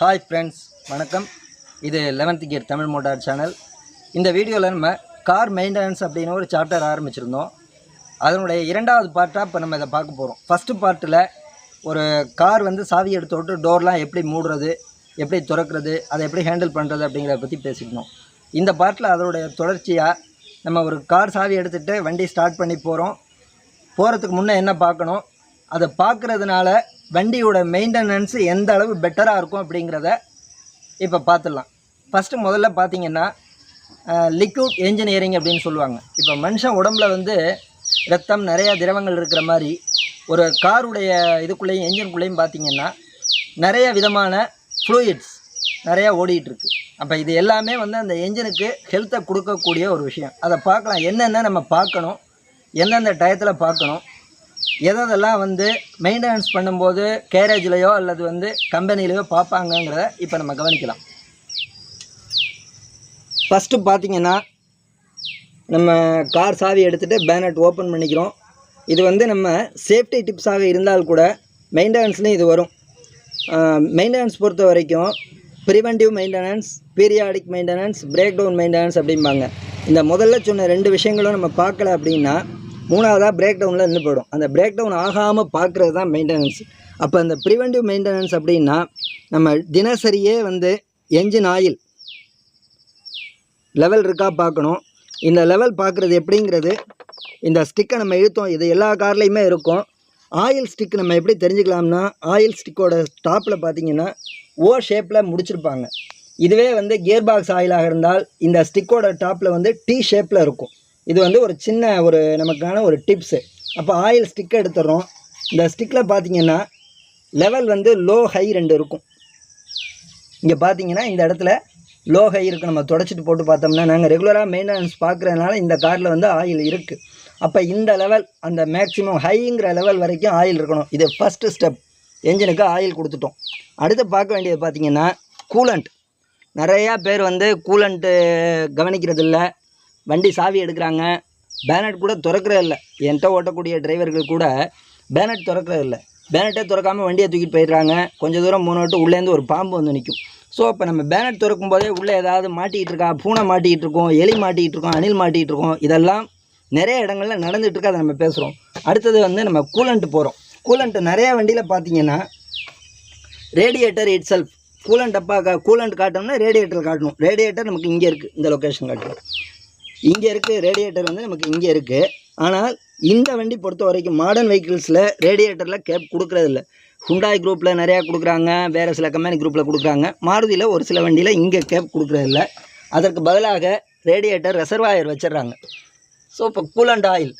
Hi friends வணக்கம். இது eleventh gear Tamil motor channel இந்த வீடியோவில் நம்ம கார் மெயின்டெனன்ஸ் அப்படின்னு ஒரு சாப்டர் ஆரம்பிச்சிருந்தோம். அதனுடைய இரண்டாவது பார்ட்டாக இப்போ நம்ம இதை பார்க்க போகிறோம் ஃபஸ்ட்டு பார்ட்டில் ஒரு கார் வந்து சாவி எடுத்து விட்டு டோர்லாம் எப்படி மூடுறது எப்படி திறக்கிறது அதை எப்படி ஹேண்டில் பண்ணுறது அப்படிங்கிறத பற்றி பேசிக்கணும் இந்த பார்ட்டில் அதனுடைய தொடர்ச்சியாக நம்ம ஒரு கார் சாவி எடுத்துகிட்டு வண்டி ஸ்டார்ட் பண்ணி போகிறோம் போகிறதுக்கு முன்னே என்ன பார்க்கணும்? அதை பார்க்குறதுனால வண்டியோட மெயின்டெனன்ஸ் எந்த அளவு பெட்டராக இருக்கும் அப்படிங்கிறத இப்போ பார்த்துடலாம். ஃபஸ்ட்டு முதல்ல பார்த்தீங்கன்னா லிக்விட் என்ஜினியரிங் அப்படின்னு சொல்லுவாங்க. இப்போ மனுஷன் உடம்புல வந்து ரத்தம் நிறையா திரவங்கள் இருக்கிற மாதிரி ஒரு காருடைய இதுக்குள்ளேயும் என்ஜின்குள்ளேயும் பார்த்திங்கன்னா நிறைய விதமான ஃப்ளூயிட்ஸ் நிறையா ஓடிட்டுருக்கு அப்போ இது எல்லாமே வந்து அந்த என்ஜினுக்கு ஹெல்த்தை கொடுக்கக்கூடிய ஒரு விஷயம். அதை பார்க்கலாம். என்னென்ன நம்ம பார்க்கணும்? எந்தெந்த டயத்தில் பார்க்கணும்? எதெல்லாம் வந்து மெயின்டெனன்ஸ் பண்ணும்போது கேரேஜ்லேயோ அல்லது வந்து கம்பெனிலேயோ பார்ப்பாங்கங்கிறத இப்போ நம்ம கவனிக்கலாம். ஃபஸ்ட்டு பார்த்திங்கன்னா நம்ம கார் சாவி எடுத்துகிட்டு பேனட் ஓப்பன் பண்ணிக்கிறோம். இது வந்து நம்ம சேஃப்டி டிப்ஸாக இருந்தால் கூட மெயின்டெனன்ஸ்லேயும் இது வரும். மெயின்டெனன்ஸ் பொறுத்த வரைக்கும் preventive maintenance periodic maintenance breakdown maintenance அப்படிம்பாங்க. இந்த முதல்ல சொன்ன ரெண்டு விஷயங்களும் நம்ம பார்க்கல அப்படின்னா மூணாவதாக பிரேக் டவுனில் நின்று போயிடும். அந்த பிரேக் டவுன் ஆகாமல் பார்க்குறது தான் மெயின்டெனன்ஸ் அப்போ அந்த ப்ரிவென்டிவ் மெயின்டெனன்ஸ் அப்படின்னா நம்ம தினசரியே வந்து என்ஜின் ஆயில் லெவல் இருக்கா பார்க்கணும். இந்த லெவல் பார்க்குறது எப்படிங்கிறது இந்த ஸ்டிக்கை நம்ம இழுத்தோம் இது எல்லா கார்லேயுமே இருக்கும். ஆயில் ஸ்டிக் நம்ம எப்படி தெரிஞ்சுக்கலாம்னா ஆயில் ஸ்டிக்கோட டாப்பில் பார்த்தீங்கன்னா ஓ ஷேப்பில் முடிச்சிருப்பாங்க. இதுவே வந்து கியர் பாக்ஸ் ஆயிலாக இருந்தால் இந்த ஸ்டிக்கோட டாப்பில் வந்து டி ஷேப்பில் இருக்கும். இது வந்து ஒரு சின்ன ஒரு நமக்கான ஒரு டிப்ஸு அப்போ ஆயில் ஸ்டிக் எடுத்துடுறோம். இந்த ஸ்டிக்கில் பார்த்தீங்கன்னா லெவல் வந்து லோ ஹை ரெண்டு இருக்கும். இங்கே பார்த்தீங்கன்னா இந்த இடத்துல லோ ஹை இருக்குது நம்ம தொடச்சிட்டு போட்டு பார்த்தோம்னா நாங்கள் ரெகுலராக மெயின்டெனன்ஸ் பார்க்குறதுனால இந்த காரில் வந்து ஆயில் இருக்குது அப்போ இந்த லெவல் அந்த மேக்ஸிமம் ஹைங்கிற லெவல் வரைக்கும் ஆயில் இருக்கணும். இது ஃபஸ்ட்டு ஸ்டெப் என்ஜினுக்கு ஆயில் கொடுத்துட்டோம். அடுத்து பார்க்க வேண்டியது பார்த்திங்கன்னா கூலண்ட் நிறையா பேர் வந்து கூலண்ட்டு கவனிக்கிறது இல்லை வண்டி சாவி எடுக்கிறாங்க. பேனட் கூட திறக்கிறது இல்லை. என்கிட்ட ஓட்டக்கூடிய டிரைவர்கள் கூட பேனட் திறக்கிறது இல்லை. பேனட்டே திறக்காமல் வண்டியை தூக்கிட்டு போயிடுறாங்க. கொஞ்சம் தூரம் மூணு விட்டு உள்ளேருந்து ஒரு பாம்பு வந்து நிற்கும் ஸோ அப்போ நம்ம பேனட் திறக்கும் போதே உள்ளே ஏதாவது மாட்டிக்கிட்டு இருக்கா? பூனை மாட்டிக்கிட்டு இருக்கோம் எலி மாட்டிக்கிட்டு இருக்கோம் அணில் மாட்டிக்கிட்டு இருக்கோம். இதெல்லாம் நிறைய இடங்கள்ல நடந்துகிட்டு இருக்கு. அதை நம்ம பேசுகிறோம் அடுத்தது வந்து நம்ம கூலண்ட்டு போகிறோம் கூலண்ட்டு நிறையா வண்டியில் பார்த்தீங்கன்னா ரேடியேட்டர் இட் செல்ஃப் கூலண்ட் அப்பா கூலண்ட் காட்டணும்னா ரேடியேட்டர் காட்டணும். ரேடியேட்டர் நமக்கு இங்கே இருக்குது இந்த லொக்கேஷன் காட்டணும் இங்கே இருக்குது ரேடியேட்டர் வந்து நமக்கு இங்கே இருக்குது ஆனால் இந்த வண்டி பொறுத்த வரைக்கும் மாடர்ன் வெஹிக்கிள்ஸில் ரேடியேட்டரில் கேப் கொடுக்குறதில்ல ஹுண்டாய் குரூப்பில் நிறையா கொடுக்குறாங்க வேறு சில கம்பெனி குரூப்பில் கொடுக்குறாங்க. மாருதியில் ஒரு சில வண்டியில் இங்கே கேப் கொடுக்குறதில்ல அதற்கு பதிலாக ரேடியேட்டர் ரெசர்வாயர் வச்சிடுறாங்க. ஸோ இப்போ கூலண்ட் ஆயில்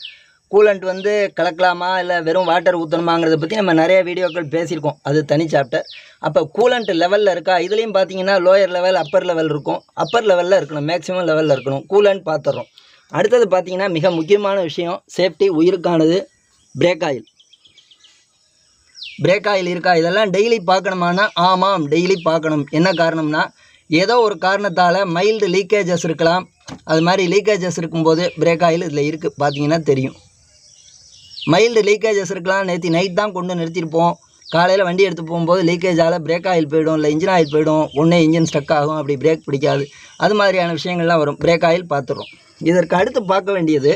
கூலண்ட் வந்து கலக்கலாமா? இல்லை வெறும் வாட்டர் ஊற்றணுமாங்கிறத பற்றி நம்ம நிறைய வீடியோக்கள் பேசியிருக்கோம். அது தனி சாப்டர் அப்போ கூலண்ட் லெவலில் இருக்கா? இதுலேயும் பார்த்தீங்கன்னா லோயர் லெவல் அப்பர் லெவல் இருக்கும். அப்பர் லெவலில் இருக்கணும். மேக்ஸிமம் லெவலில் இருக்கணும். கூலண்ட் பார்த்துட்றோம் அடுத்தது பார்த்தீங்கன்னா மிக முக்கியமான விஷயம் சேஃப்டி உயிருக்கானது பிரேக் ஆயில் பிரேக் ஆயில் இருக்கா? இதெல்லாம் டெய்லி பார்க்கணுமானா ஆமாம் டெய்லி பார்க்கணும். என்ன காரணம்னா ஏதோ ஒரு காரணத்தால் மைல்டு லீக்கேஜஸ் இருக்கலாம். அது மாதிரி லீக்கேஜஸ் இருக்கும்போது பிரேக் ஆயில் இதில் இருக்குது பார்த்தீங்கன்னா தெரியும். மைல்டு லீக்கேஜஸ் இருக்கலாம். நேற்று நைட் தான் கொண்டு நிறுத்தியிருப்போம் காலையில் வண்டி எடுத்து போகும்போது லீக்கேஜால் பிரேக் ஆயில் போயிடும் இல்லை இன்ஜின் ஆயில் போயிடும். ஒன்றே இன்ஜின் ஸ்டக் ஆகும் அப்படி பிரேக் பிடிக்காது. அது மாதிரியான விஷயங்கள்லாம் வரும். பிரேக் ஆயில் பார்த்துடும் இதற்கு அடுத்து பார்க்க வேண்டியது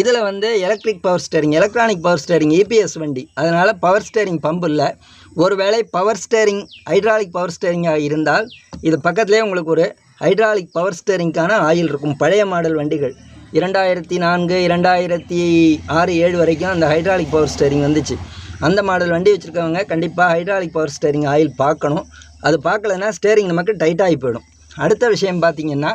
இதில் வந்து electric power steering electronic power steering EPS வண்டி. அதனால் பவர் ஸ்டேரிங் பம்பு இல்லை. ஒருவேளை பவர் ஸ்டேரிங் ஹைட்ராலிக் பவர் ஸ்டேரிங்காக இருந்தால் இது பக்கத்துலேயே உங்களுக்கு ஒரு ஹைட்ராலிக் பவர் ஸ்டேரிங்க்கான ஆயில் இருக்கும். பழைய மாடல் வண்டிகள். இரண்டாயிரத்தி நான்கு இரண்டாயிரத்தி ஆறு ஏழு வரைக்கும் அந்த ஹைட்ராலிக் பவர் ஸ்டேரிங் வந்துச்சு. அந்த மாடல் வண்டி வச்சுருக்கவங்க கண்டிப்பாக ஹைட்ராலிக் பவர் ஸ்டேரிங் ஆயில் பார்க்கணும். அது பார்க்கலன்னா ஸ்டேரிங் நமக்கு டைட்டாகி போயிடும். அடுத்த விஷயம் பார்த்தீங்கன்னா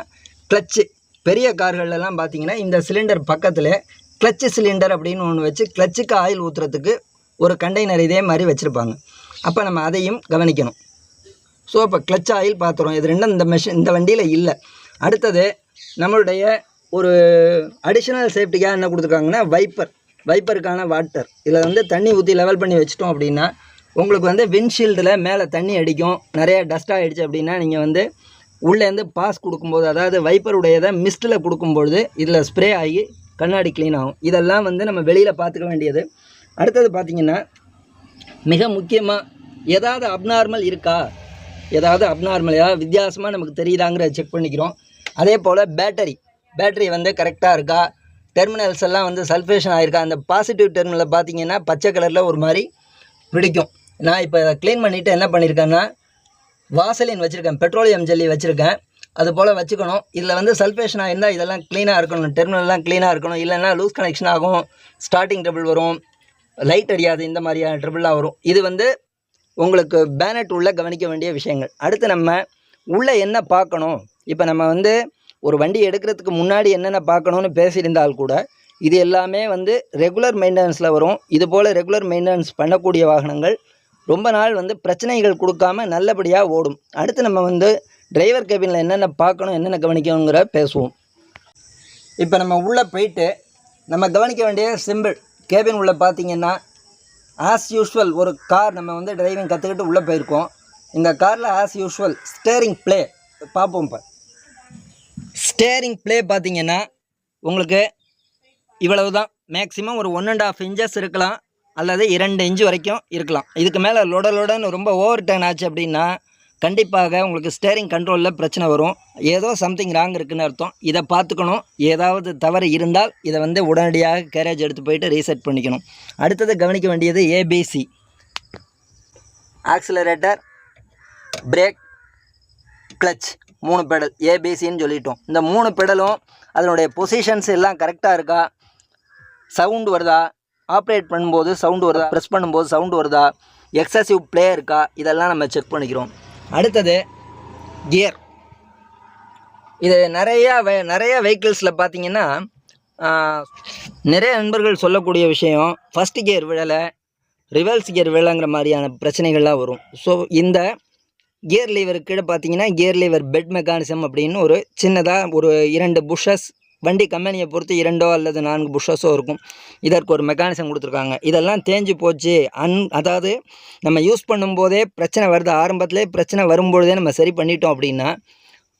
கிளச்சு பெரிய கார்களெல்லாம் பார்த்தீங்கன்னா இந்த சிலிண்டர் பக்கத்தில் கிளச்சு சிலிண்டர் அப்படின்னு ஒன்று வச்சு கிளச்சுக்கு ஆயில் ஊற்றுறதுக்கு ஒரு கண்டெய்னர் இதே மாதிரி வச்சுருப்பாங்க. அப்போ நம்ம அதையும் கவனிக்கணும். ஸோ இப்போ கிளச் ஆயில் பார்த்துறோம். இது ரெண்டும் இந்த மெஷின் இந்த வண்டியில் இல்லை. அடுத்தது நம்மளுடைய ஒரு அடிஷ்னல் சேஃப்டிக்காக என்ன கொடுத்துருக்காங்கன்னா வைப்பர் வைப்பருக்கான வாட்டர் இதில் வந்து தண்ணி ஊற்றி லெவல் பண்ணி வச்சிட்டோம் அப்படின்னா உங்களுக்கு வந்து விண்ட்ஷீல்டில் மேலே தண்ணி அடிக்கும். நிறைய டஸ்ட் ஆகிடுச்சு அப்படின்னா நீங்கள் வந்து உள்ளேருந்து பாஸ் கொடுக்கும்போது அதாவது வைப்பருடையதை மிஸ்ட்டில் கொடுக்கும்பொழுது இதில் ஸ்ப்ரே ஆகி கண்ணாடி க்ளீன் ஆகும். இதெல்லாம் வந்து நம்ம வெளியில் பார்த்துக்க வேண்டியது. அடுத்தது பார்த்திங்கன்னா மிக முக்கியமாக ஏதாவது அப்நார்மல் இருக்கா? ஏதாவது அப்நார்மலையாக வித்தியாசமாக நமக்கு தெரியுதாங்கிற செக் பண்ணிக்கிறோம். அதே போல் பேட்டரி பேட்ரி வந்து கரெக்டாக இருக்கா? டெர்மினல்ஸ் எல்லாம் வந்து சல்ஃபேஷன் ஆகிருக்கா அந்த பாசிட்டிவ் டெர்மினலில் பார்த்தீங்கன்னா பச்சை கலரில் ஒரு மாதிரி பிடிக்கும் நான் இப்போ க்ளீன் பண்ணிவிட்டு என்ன பண்ணியிருக்கேன்னா வாசலின் வச்சுருக்கேன் பெட்ரோலியம் ஜெல்லி வச்சுருக்கேன். அது போல் வச்சுக்கணும். இதில் வந்து சல்ஃபேஷனாக இருந்தால் இதெல்லாம் க்ளீனாக இருக்கணும். டெர்மினல்லாம் க்ளீனாக இருக்கணும். இல்லைன்னா லூஸ் கனெக்ஷன் ஆகும். ஸ்டார்டிங் ட்ரபிள் வரும். லைட் அடியாது. இந்த மாதிரியான ட்ரபிளாக வரும். இது வந்து உங்களுக்கு பேனட் உள்ளே கவனிக்க வேண்டிய விஷயங்கள். அடுத்து நம்ம உள்ளே என்ன பார்க்கணும்? இப்போ நம்ம வந்து ஒரு வண்டி எடுக்கிறதுக்கு முன்னாடி என்னென்ன பார்க்கணுன்னு பேசியிருந்தால் கூட இது எல்லாமே வந்து ரெகுலர் மெயின்டெனன்ஸில் வரும். இது போல் ரெகுலர் மெயின்டெனன்ஸ் பண்ணக்கூடிய வாகனங்கள் ரொம்ப நாள் வந்து பிரச்சனைகள் கொடுக்காம நல்லபடியாக ஓடும். அடுத்து நம்ம வந்து டிரைவர் கேபினில் என்னென்ன பார்க்கணும் என்னென்ன கவனிக்கணுங்கிற பேசுவோம். இப்போ நம்ம உள்ளே போயிட்டு நம்ம கவனிக்க வேண்டிய சிம்பிள் கேபின் உள்ளே பார்த்தீங்கன்னா ஆஸ் யூஷுவல் ஒரு கார் நம்ம வந்து டிரைவிங் கற்றுக்கிட்டு உள்ளே போயிருக்கோம். இந்த காரில் ஆஸ் யூஷுவல் ஸ்டேரிங் ப்ளே பார்ப்போம் இப்போ. ஸ்டேரிங் ப்ளே பார்த்தீங்கன்னா உங்களுக்கு இவ்வளவு தான் மேக்ஸிமம் ஒரு ஒன் அண்ட் ஆஃப் இன்ச்சஸ் இருக்கலாம். அல்லது இரண்டு இன்ச்சு வரைக்கும் இருக்கலாம். இதுக்கு மேலே லொட லொடன்னு ரொம்ப ஓவர் டர்ன் ஆச்சு அப்படின்னா கண்டிப்பாக உங்களுக்கு ஸ்டேரிங் கண்ட்ரோலில் பிரச்சனை வரும். ஏதோ சம்திங் ராங் இருக்குதுன்னு அர்த்தம். இதை பார்த்துக்கணும். ஏதாவது தவறு இருந்தால் இதை வந்து உடனடியாக கேரேஜ் எடுத்து போயிட்டு ரீசெட் பண்ணிக்கணும். அடுத்தது கவனிக்க வேண்டியது ஏபிசி ஆக்சிலரேட்டர் பிரேக் கிளச் மூணு பெடல் ஏபிசின்னு சொல்லிட்டோம். இந்த மூணு பெடலும் அதனுடைய பொசிஷன்ஸ் எல்லாம் கரெக்டாக இருக்கா? சவுண்டு வருதா? ஆப்ரேட் பண்ணும்போது சவுண்டு வருதா? ப்ரெஸ் பண்ணும்போது சவுண்டு வருதா? எக்ஸசிவ் ப்ளே இருக்கா? இதெல்லாம் நம்ம செக் பண்ணிக்கிறோம். அடுத்தது கியர் இது நிறையா வெ நிறைய வெஹிக்கிள்ஸில் பார்த்தீங்கன்னா நிறைய நண்பர்கள் சொல்லக்கூடிய விஷயம் ஃபஸ்ட் கியர் விழலை ரிவர்ஸ் கியர் விழலைங்கிற மாதிரியான பிரச்சனைகள்லாம் வரும். ஸோ இந்த கியர் லீவர் கீழே பார்த்தீங்கன்னா கியர் லீவர் பெட் மெக்கானிசம் அப்படின்னு ஒரு சின்னதாக ஒரு இரண்டு புஷஸ் வண்டி கம்பெனியை பொறுத்து இரண்டோ அல்லது நான்கு புஷஸோ இருக்கும். இதற்கு ஒரு மெக்கானிசம் கொடுத்துருக்காங்க. இதெல்லாம் தேஞ்சு போச்சு. அன் அதாவது நம்ம யூஸ் பண்ணும்போதே பிரச்சனை வருது. ஆரம்பத்திலே பிரச்சனை வரும்பொழுதே நம்ம சரி பண்ணிட்டோம் அப்படின்னா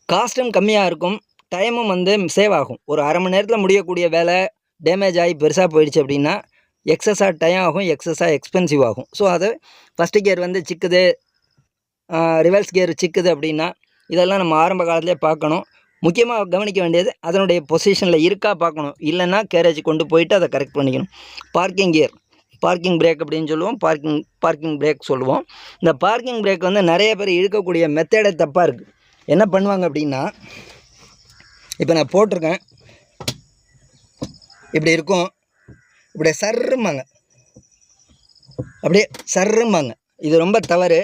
காஸ்ட்டும் கம்மியாக இருக்கும். டைமும் வந்து சேவ் ஆகும். ஒரு அரை மணி நேரத்தில் முடியக்கூடிய வேலை டேமேஜ் ஆகி பெருசாக போயிடுச்சு அப்படின்னா எக்ஸஸாக டைம் ஆகும் எக்ஸஸாக எக்ஸ்பென்சிவ் ஆகும். ஸோ அது ஃபஸ்ட்டு கியர் வந்து சிக்குது. ரிவர்ஸ் கியர் சிக்குது அப்படின்னா இதெல்லாம் நம்ம ஆரம்ப காலத்திலே பார்க்கணும். முக்கியமாக கவனிக்க வேண்டியது அதனுடைய பொசிஷனில் இருக்கா பார்க்கணும். இல்லைன்னா கேரேஜ் கொண்டு போயிட்டு அதை கரெக்ட் பண்ணிக்கணும். பார்க்கிங் கியர் பார்க்கிங் பிரேக் அப்படின்னு சொல்லுவோம். பார்க்கிங் பார்க்கிங் பிரேக் சொல்லுவோம். இந்த பார்க்கிங் பிரேக் வந்து நிறைய பேர் இழுக்கக்கூடிய மெத்தடே தப்பாக இருக்குது என்ன பண்ணுவாங்க அப்படின்னா இப்போ நான் போட்டிருக்கேன். இப்படி இருக்கும். இப்படி சர்ரும்பாங்க. அப்படியே சர்ரும்பாங்க. இது ரொம்ப தவறு.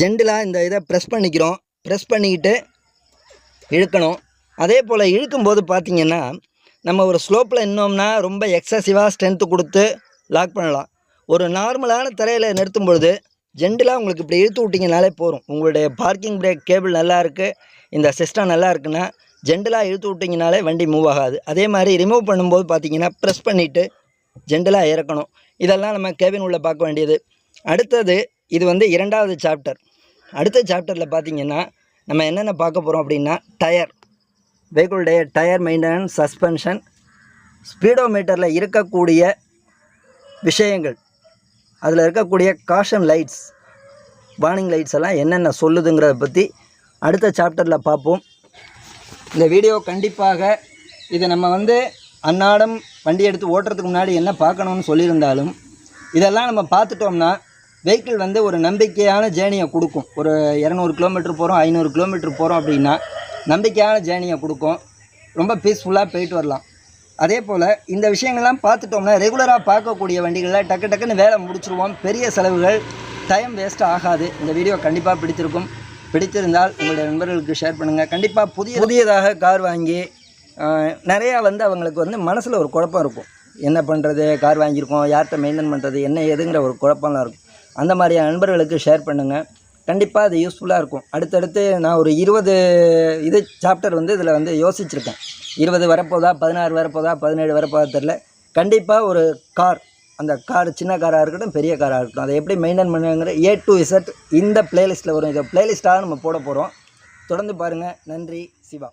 ஜென்டிலாக இந்த இதை ப்ரெஸ் பண்ணிக்கிறோம். ப்ரெஸ் பண்ணிக்கிட்டு இழுக்கணும். அதே போல் இழுக்கும்போது பார்த்திங்கன்னா நம்ம ஒரு ஸ்லோப்பில் இன்னோம்னா ரொம்ப எக்ஸசிவாக ஸ்ட்ரென்த்து கொடுத்து லாக் பண்ணலாம். ஒரு நார்மலான தரையில் நிறுத்தும் பொழுது ஜெண்டிலாக உங்களுக்கு இப்படி இழுத்து விட்டிங்கனாலே போதும். உங்களுடைய பார்க்கிங் பிரேக் கேபிள் நல்லா இருக்குது இந்த சிஸ்டம் நல்லா இருக்குன்னா ஜென்டலாக இழுத்து விட்டிங்கனாலே வண்டி மூவ் ஆகாது. அதே மாதிரி ரிமூவ் பண்ணும்போது பார்த்திங்கன்னா ப்ரெஸ் பண்ணிவிட்டு ஜெண்டிலாக இறக்கணும். இதெல்லாம் நம்ம கேபின் உள்ளே பார்க்க வேண்டியது. அடுத்தது இது வந்து இரண்டாவது சாப்டர் அடுத்த சாப்டரில் பார்த்தீங்கன்னா நம்ம என்னென்ன பார்க்க போகிறோம் அப்படின்னா டயர் வெஹிக்கிளுடைய டயர் மெயின்டெனன்ஸ் சஸ்பென்ஷன் ஸ்பீடோமீட்டரில் இருக்கக்கூடிய விஷயங்கள். அதில் இருக்கக்கூடிய காஷன் லைட்ஸ் வார்னிங் லைட்ஸ் எல்லாம் என்னென்ன சொல்லுதுங்கிறத பற்றி அடுத்த சாப்டரில் பார்ப்போம். இந்த வீடியோ கண்டிப்பாக இதை நம்ம வந்து அன்னாடம் வண்டி எடுத்து ஓட்டுறதுக்கு முன்னாடி என்ன பார்க்கணும்னு சொல்லியிருந்தாலும் இதெல்லாம் நம்ம பார்த்துட்டோம்னா வெஹிக்கிள் வந்து ஒரு நம்பிக்கையான ஜேர்னியை கொடுக்கும். ஒரு இரநூறு கிலோமீட்டர் போகிறோம் ஐநூறு கிலோமீட்டர் போகிறோம் அப்படின்னா நம்பிக்கையான ஜேர்னியை கொடுக்கும். ரொம்ப பீஸ்ஃபுல்லாக போயிட்டு வரலாம். அதே போல் இந்த விஷயங்கள்லாம் பார்த்துட்டோம்னா ரெகுலராக பார்க்கக்கூடிய வண்டிகளில் டக்கு டக்குன்னு வேலை முடிச்சிருவோம். பெரிய செலவுகள் டைம் வேஸ்ட் ஆகாது. இந்த வீடியோ கண்டிப்பாக பிடித்திருக்கும். பிடித்திருந்தால் உங்களுடைய நண்பர்களுக்கு ஷேர் பண்ணுங்கள் கண்டிப்பாக புதிய புதியதாக கார் வாங்கி நிறையா வந்து அவங்களுக்கு வந்து மனசில் ஒரு குழப்பம் இருக்கும். என்ன பண்ணுறது கார் வாங்கியிருக்கோம். யார்கிட்ட மெயின்டைன் பண்ணுறது என்ன ஏதுங்கிற ஒரு குழப்பம்லாம் இருக்கும். அந்த மாதிரியான நண்பர்களுக்கு ஷேர் பண்ணுங்கள் கண்டிப்பாக அது யூஸ்ஃபுல்லாக இருக்கும். அடுத்தடுத்து நான் ஒரு இருபது இது சாப்டர் வந்து இதில் வந்து யோசிச்சிருக்கேன். இருபது வரப்போதா பதினாறு வரப்போதா பதினேழு வரப்போதா தெரில கண்டிப்பாக ஒரு கார் அந்த கார் சின்ன காராக இருக்கட்டும் பெரிய காராக இருக்கட்டும் அதை எப்படி மெயின்டைன் பண்ணுங்கிற ஏ டு இசட் இந்த பிளேலிஸ்ட்டில் வரும். இதை பிளேலிஸ்ட்டாக நம்ம போட போகிறோம் தொடர்ந்து பாருங்கள் நன்றி சிவா.